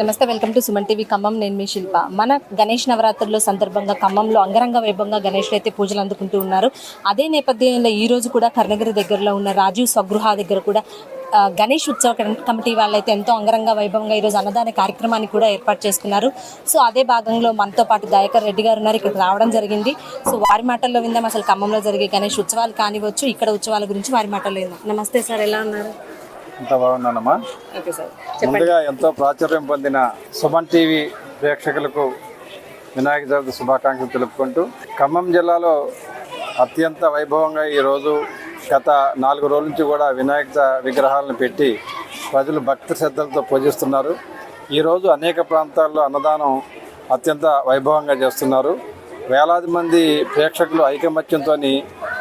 నమస్తే welcome to Suman TV Khammam. నేను మీ శిల్ప. మన గణేష్ నవరాత్రుల సందర్భంగా ఖమ్మంలో అంగరంగ వైభవంగా గణేష్ అయితే పూజలు అందుకుంటూ ఉన్నారు. అదే నేపథ్యంలో ఈ రోజు కూడా కర్ణగిరి దగ్గరలో ఉన్న రాజీవ్ స్వగృహ దగ్గర కూడా గణేష్ ఉత్సవ కమిటీ వాళ్ళైతే ఎంతో అంగరంగ వైభవంగా ఈరోజు అన్నదాన కార్యక్రమాన్ని కూడా ఏర్పాటు చేసుకున్నారు. సో అదే భాగంలో మనతో పాటు దయాకర్ రెడ్డి గారు ఉన్నారు. ఇక్కడ రావడం జరిగింది. సో వారి మాటల్లో విందాం. అసలు ఖమ్మంలో జరిగే గణేష్ ఉత్సవాలు కానివచ్చు ఇక్కడ ఉత్సవాల గురించి వారి మాటల్లో విందాం. నమస్తే సార్ ఎలా ఉన్నారు? అంత బాగున్నానమ్మా? ముందుగా ఎంతో ప్రాచుర్యం పొందిన సుమన్ టీవీ ప్రేక్షకులకు వినాయక చవితి శుభాకాంక్షలు తెలుపుకుంటూ ఖమ్మం జిల్లాలో అత్యంత వైభవంగా ఈరోజు గత నాలుగు రోజుల నుంచి కూడా వినాయక విగ్రహాలను పెట్టి ప్రజలు భక్తి శ్రద్ధలతో పూజిస్తున్నారు. ఈరోజు అనేక ప్రాంతాల్లో అన్నదానం అత్యంత వైభవంగా చేస్తున్నారు. వేలాది మంది ప్రేక్షకులు ఐకమత్యంతో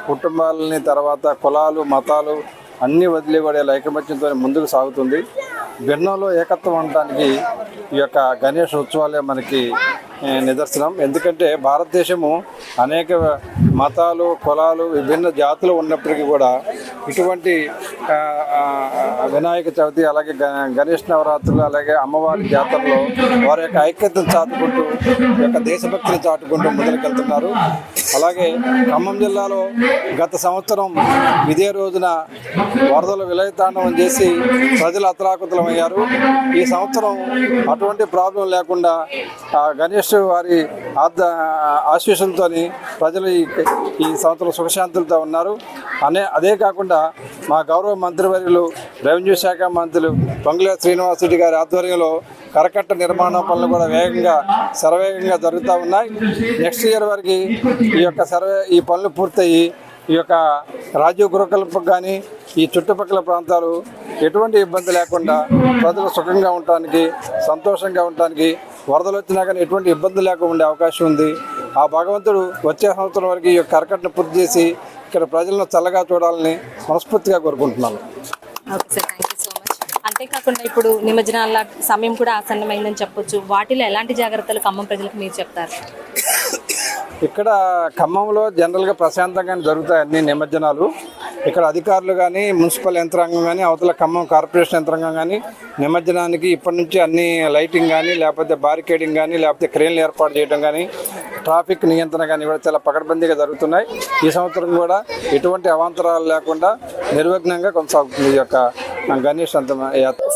కుటుంబాలని తర్వాత కులాలు మతాలు అన్ని వదిలి కూడా ఐకమత్యంతో ముందుకు సాగుతుంది. భిన్నంలో ఏకత్వం అనడానికి ఈ యొక్క గణేష్ ఉత్సవాలే మనకి నిదర్శనం. ఎందుకంటే భారతదేశము అనేక మతాలు కులాలు విభిన్న జాతులు ఉన్నప్పటికీ కూడా ఇటువంటి వినాయక చవితి అలాగే గ- గణేష్ నవరాత్రులు అలాగే అమ్మవారి జాతరలో వారి యొక్క ఐక్యతను చాటుకుంటూ యొక్క దేశభక్తిని చాటుకుంటూ ముందుకెళ్తున్నారు. అలాగే ఖమ్మం జిల్లాలో గత సంవత్సరం ఇదే రోజున వరదలు విలయతాండవం చేసి ప్రజలు అతలాకుతలమయ్యారు. ఈ సంవత్సరం అటువంటి ప్రాబ్లం లేకుండా గణేష్ వారి ఆశీస్సులతో ప్రజలు ఈ ఈ సంవత్సరం సుఖశాంతులతో ఉన్నారు. అనే అదే కాకుండా మా గౌరవ మంత్రివర్యులు రెవెన్యూ శాఖ మంత్రులు పొంగుల శ్రీనివాసరెడ్డి గారి ఆధ్వర్యంలో కరకట్ట నిర్మాణ పనులు కూడా వేగంగా శరవేగంగా జరుగుతూ ఉన్నాయి. నెక్స్ట్ ఇయర్ వరకు ఈ యొక్క సర్వే ఈ పనులు పూర్తయి ఈ యొక్క రాజీవ్ గృహకల్పకు కానీ ఈ చుట్టుపక్కల ప్రాంతాలు ఎటువంటి ఇబ్బంది లేకుండా ప్రజలు సుఖంగా ఉండటానికి సంతోషంగా ఉండటానికి వరదలు వచ్చినా కానీ ఎటువంటి ఇబ్బంది లేకుండా ఉండే అవకాశం ఉంది. ఆ భగవంతుడు వచ్చే సంవత్సరం వరకు ఈ యొక్క కరకట్టను పూర్తి చేసి ఇక్కడ ప్రజలను చల్లగా చూడాలని మనస్ఫూర్తిగా కోరుకుంటున్నాను. Okay sir thank you so much అంతేకాకుండా ఇప్పుడు నిమజ్జనాల సమయం కూడా ఆసన్నమైందని చెప్పొచ్చు. వాటిలో ఎలాంటి జాగ్రత్తలు ఖమ్మం ప్రజలకు మీరు చెప్తారు? ఇక్కడ ఖమ్మంలో జనరల్గా ప్రశాంతంగానే జరుగుతాయి అన్ని నిమజ్జనాలు. ఇక్కడ అధికారులు కానీ మున్సిపల్ యంత్రాంగం కానీ అవతల ఖమ్మం కార్పొరేషన్ యంత్రాంగం కానీ నిమజ్జనానికి ఇప్పటి నుంచి అన్ని లైటింగ్ కానీ లేకపోతే బారికేడింగ్ కానీ లేకపోతే క్రేన్లు ఏర్పాటు చేయడం కానీ ట్రాఫిక్ నియంత్రణ కానీ కూడా చాలా పకడ్బందీగా జరుగుతున్నాయి. ఈ సంవత్సరం కూడా ఎటువంటి అవాంతరాలు లేకుండా నిర్విఘ్నంగా కొనసాగుతుంది ఈ యొక్క గణేష్ అంత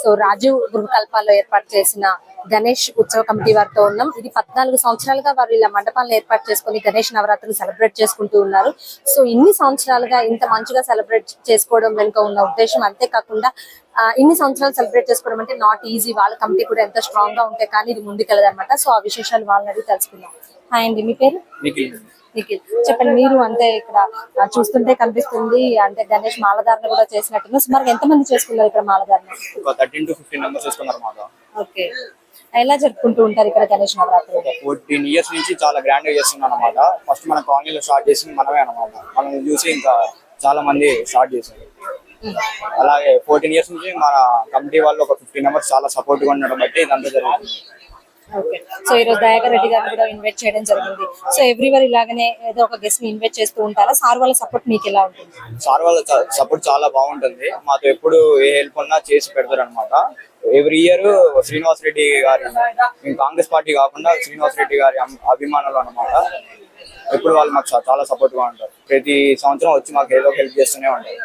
సో రాజీవ్ గృహకల్పాల్లో ఏర్పాటు చేసిన గణేష్ ఉత్సవ కమిటీ వారితో ఉన్నాం. ఇది పద్నాలుగు సంవత్సరాలుగా వారు ఇలా మండపాలను ఏర్పాటు చేసుకుని గణేష్ నవరాత్రులు సెలబ్రేట్ చేసుకుంటూ ఉన్నారు. సో ఇన్ని సంవత్సరాలుగా ఇంత మంచిగా సెలబ్రేట్ చేసుకోవడం వెనుక ఉన్న ఉద్దేశం అంతేకాకుండా ఇన్ని సంవత్సరాలు సెలబ్రేట్ చేసుకోవడం అంటే నాట్ ఈజీ వాళ్ళ కమిటీ కూడా ఎంత స్ట్రాంగ్గా ఉంటే కానీ ఇది ముందుకెళ్ళదు అనమాట సో ఆ విశేషాలు వాళ్ళని అడిగి తెలుసుకుందాం. హాయ్ అండి మీ పేరు? నిఖిల్. చెప్పండి మీరు అంటే ఇక్కడ చూస్తుంటే కనిపిస్తుంది. అంటే గణేష్ మాలధారణ కూడా చేసినట్టు సుమారు ఎంత మంది చేసుకున్నారు ఇక్కడ మాలధారణ? ఓకే ఎలా జరుపుకుంటూ ఉంటారు ఇక్కడ గణేష్ నవరాత్రి? ఫోర్టీన్ ఇయర్స్ నుంచి చాలా గ్రాండ్గా చేస్తున్నాం అనమాట ఫస్ట్ మన కాలనీలో స్టార్ట్ చేసింది మనమే అనమాట మనం చూసి ఇంకా చాలా మంది స్టార్ట్ చేశారు. అలాగే ఫోర్టీన్ ఇయర్స్ నుంచి మన కమిటీ వాళ్ళు ఒక ఫిఫ్టీన్ మెంబర్స్ చాలా సపోర్ట్గా ఉండడం బట్టి ఇదంతా జరుగుతుంది. సో ఈ రోజు దయాకర్ రెడ్డి గారిని కూడా ఇన్వైట్ చేయడం జరిగింది. సో ఎవ్రీవర్ ఇలాగనే ఏదో ఒక గెస్ట్ని ఇన్వైట్ చేస్తూ ఉంటారా? సార్ వాళ్ళ సపోర్ట్ మీకు ఎలా ఉంటుంది? సార్ వాళ్ళ సపోర్ట్ చాలా బాగుంటుంది. మాతో ఎప్పుడు ఏ హెల్ప్ ఉన్నా చేసి పెడతారు అనమాట ఎవ్రీ ఇయర్ శ్రీనివాస్ రెడ్డి గారి మేము కాంగ్రెస్ పార్టీ కాకుండా శ్రీనివాస్ రెడ్డి గారి అభిమానులు అనమాట ఎప్పుడు వాళ్ళు మాకు చాలా సపోర్ట్గా ఉంటారు. ప్రతి సంవత్సరం వచ్చి మాకు ఏదో హెల్ప్ చేస్తూనే ఉంటారు.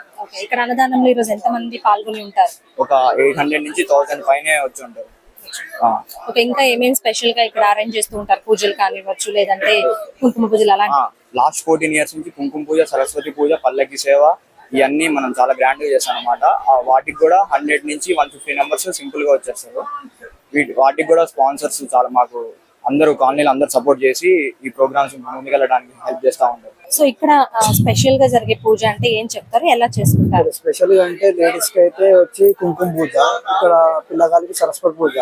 ఇక్కడ అన్నదానంలో ఈ రోజు ఎంత మంది పాల్గొని ఉంటారు? ఒక ఎయిట్ హండ్రెడ్ నుంచి థౌసండ్ పైనే వచ్చి ఉంటారు. ఆ, ఓకే ఇంకా ఏమేమి స్పెషల్గా ఇక్కడ అరేంజ్ చేస్తూ ఉంటారు? పూజలు కానివ్వచ్చు లేదంటే కుంకుమ పూజలు అలాంటి లాస్ట్ ఫోర్టీన్ ఇయర్స్ నుంచి కుంకుమ పూజ సరస్వతి పూజ పల్లకి సేవ ఇవన్నీ మనం చాలా గ్రాండ్గా చేస్తాం అనమాట వాటికి కూడా హండ్రెడ్ నుంచి వన్ ఫిఫ్టీ మెంబర్స్ సింపుల్గా వచ్చేస్తారు. వీటి వాటికి కూడా స్పాన్సర్స్ చాలా మాకు అందరూ కాలనీలు అందరూ సపోర్ట్ చేసి ఈ ప్రోగ్రామ్స్ ముందుకెళ్ళడానికి హెల్ప్ చేస్తా ఉంటారు. సో ఇక్కడ స్పెషల్గా జరిగే పూజ అంటే ఏం చెప్తారు? ఎలా చేసుకుంటారు? స్పెషల్గా అంటే లేడీస్కి అయితే వచ్చి కుంకుమ పూజ ఇక్కడ పిల్లగాళ్ళకి సరస్వతి పూజ.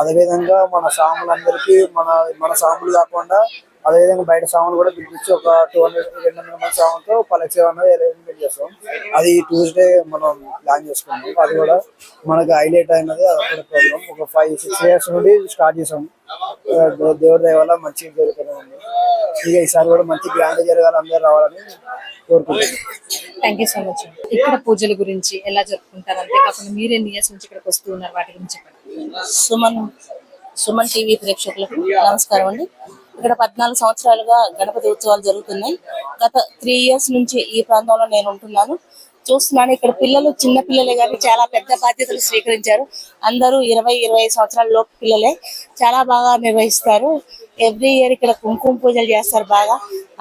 అదేవిధంగా మన సాములందరికీ మన మన సాములు కాకుండా అదేవిధంగా బయట సామాన్లు కూడా పిలిపించి ఒక టూ హండ్రెడ్ రెండు వందల మంది సామాన్తో పల్లెకి సేవ అనేది అరేంజ్మెంట్ చేస్తాం. అది ట్యూస్డే మనం ప్లాన్ చేసుకున్నాం అది కూడా మనకు హైలైట్ అయినది అదొక ప్రోగ్రామ్ ఒక ఫైవ్ సిక్స్ ఇయర్స్ నుండి స్టార్ట్ చేసాం దేవుడి దయ వల్ల మంచిగా జరుగుతుంది ఇక ఈసారి కూడా మంచి గ్రాండ్ జరగాలి అందరూ రావాలని కోరుకుంటున్నాం. థ్యాంక్ యూ సో మచ్ ఇక్కడ పూజల గురించి ఎలా జరుపుకుంటారు అంతేకాకుండా మీరు ఎన్ని ఇయర్స్ నుంచి ఇక్కడికి వస్తూ ఉన్నారు వాటి గురించి చెప్పండి. సుమన్ సుమన్ టీవీ ప్రేక్షకులకు నమస్కారం అండి. ఇక్కడ పద్నాలుగు సంవత్సరాలుగా గణపతి ఉత్సవాలు జరుగుతున్నాయి. గత త్రీ ఇయర్స్ నుంచి ఈ ప్రాంతంలో నేను ఉంటున్నాను. చూస్తున్నాను ఇక్కడ పిల్లలు చిన్న పిల్లలే కానీ చాలా పెద్ద బాధ్యతలు స్వీకరించారు. అందరూ ఇరవై ఇరవై సంవత్సరాలలో సంవత్సరాల లోపు పిల్లలే. చాలా బాగా నిర్వహిస్తారు. ఎవ్రీ ఇయర్ ఇక్కడ కుంకుమ పూజలు చేస్తారు బాగా.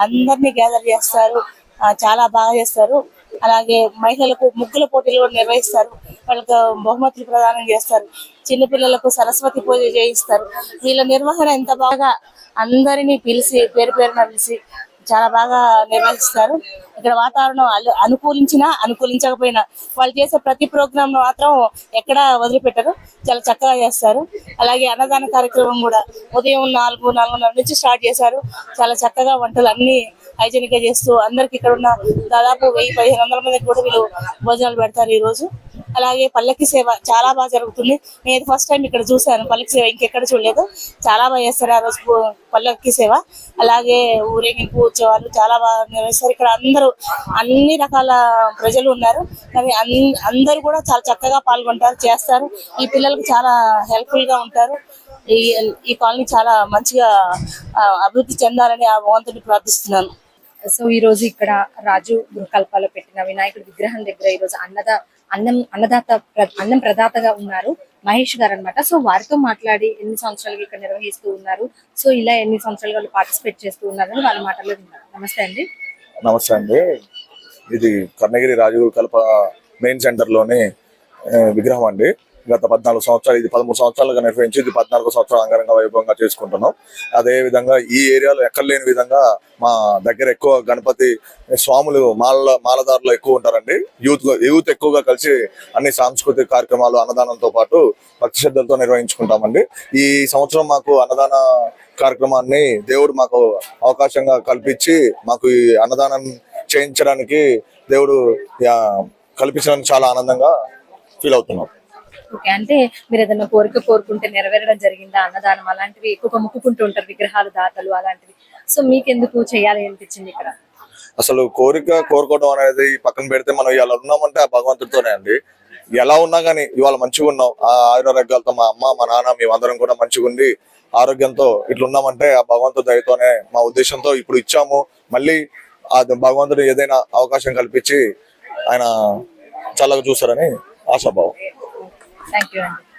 అందరినీ గ్యాదర్ చేస్తారు. చాలా బాగా చేస్తారు. అలాగే మహిళలకు ముగ్గుల పోటీలు కూడా నిర్వహిస్తారు. వాళ్ళకు బహుమతులు ప్రదానం చేస్తారు. చిన్నపిల్లలకు సరస్వతి పూజ చేయిస్తారు. వీళ్ళ నిర్వహణ ఎంత బాగా అందరినీ పిలిచి పేరు పేరున పిలిచి చాలా బాగా నిర్వహిస్తారు. ఇక్కడ వాతావరణం అనుకూలించినా అనుకూలించకపోయినా వాళ్ళు చేసే ప్రతి ప్రోగ్రామ్ మాత్రం ఎక్కడ వదిలిపెట్టరు. చాలా చక్కగా చేస్తారు. అలాగే అన్నదాన కార్యక్రమం కూడా ఉదయం నాలుగు నాలుగున్నర నుంచి స్టార్ట్ చేశారు. చాలా చక్కగా వంటలు అన్ని హైజీనిక్గా చేస్తూ అందరికి ఇక్కడ ఉన్న దాదాపు వెయ్యి పదిహేను వందల మందికి కూడా వీళ్ళు భోజనాలు పెడతారు ఈ రోజు. అలాగే పల్లకి సేవ చాలా బాగా జరుగుతుంది. నేను ఫస్ట్ టైం ఇక్కడ చూశాను. పల్లకి సేవ ఇంకెక్కడ చూడలేదు. చాలా బాగా చేస్తారు ఆ రోజు పల్లకి సేవ. అలాగే ఊరేగింపు ఉత్సవాలు చాలా బాగా నిర్వహిస్తారు. ఇక్కడ అందరూ అన్ని రకాల ప్రజలు ఉన్నారు. కానీ అందరూ కూడా చాలా చక్కగా పాల్గొంటారు చేస్తారు. ఈ పిల్లలకు చాలా హెల్ప్ఫుల్గా ఉంటారు. ఈ ఈ కాలనీ చాలా మంచిగా అభివృద్ధి చెందాలని ఆ భగవంతుని ప్రార్థిస్తున్నాను. సో ఈ రోజు ఇక్కడ రాజు గృహకల్పాలో పెట్టిన వినాయకుడి విగ్రహం దగ్గర ఈ రోజు అన్నద అన్నం అన్నదాత ప్ర- అన్నం ప్రదాతగా ఉన్నారు మహేష్ గారు అన్నమాట. సో వారితో మాట్లాడి ఎన్ని సంవత్సరాలుగా ఇక్కడ నిర్వహిస్తూ ఉన్నారు. సో ఇలా ఎన్ని సంవత్సరాలు వాళ్ళు పార్టిసిపేట్ చేస్తూ ఉన్నారని వాళ్ళ మాటల్లో విన్నారు నమస్తే అండి. నమస్తే అండి. ఇది కర్ణగిరి రాజగురు కల్ప మెయిన్ సెంటర్లోని విగ్రహం అండి. గత పద్నాలుగు సంవత్సరాలు ఇది పదమూడు సంవత్సరాలుగా నిర్వహించి ఇది పద్నాలుగు సంవత్సరాలు అంగరంగ వైభవంగా చేసుకుంటున్నాం. అదే విధంగా ఈ ఏరియాలో ఎక్కడ లేని విధంగా మా దగ్గర ఎక్కువ గణపతి స్వాములు మాల మాలదారులు ఎక్కువ ఉంటారండి. యూత్ యూత్ ఎక్కువగా కలిసి అన్ని సాంస్కృతిక కార్యక్రమాలు అన్నదానంతో పాటు భక్తి శ్రద్ధలతో నిర్వహించుకుంటామండి. ఈ సంవత్సరం మాకు అన్నదాన కార్యక్రమాన్ని దేవుడు మాకు అవకాశంగా కల్పించి మాకు ఈ అన్నదానం చేయించడానికి దేవుడు కల్పించడానికి చాలా ఆనందంగా ఫీల్ అవుతున్నాం. ఓకే. అంటే మీరు ఏదైనా కోరిక కోరుకుంటే నెరవేరడం జరిగిందా? అన్నదానం అలాంటివి ఎక్కువ మొక్కుకుంటూ ఉంటారు విగ్రహాలు దాతలు అలాంటివి. సో మీకెందుకు చేయాలి అనిపించింది ఇక్కడ? అసలు కోరిక కోరుకోవడం అనేది పక్కన పెడితే మనం ఇలా ఉన్నామంటే ఆ భగవంతుడితోనే అండి. ఎలా ఉన్నా కానీ ఇవాళ మంచిగా ఉన్నాం. ఆ ఆయురారోగ్యాలతో మా అమ్మ మా నాన్న మేమందరం కూడా మంచిగా ఉండి ఆరోగ్యంతో ఇట్లా ఉన్నామంటే ఆ భగవంతుడి దయతోనే మా ఉద్దేశంతో ఇప్పుడు ఇచ్చాము. మళ్ళీ ఆ భగవంతుడు ఏదైనా అవకాశం కల్పించి ఆయన చల్లగా చూస్తారని ఆశాభావం. థ్యాంక్ యూ అండి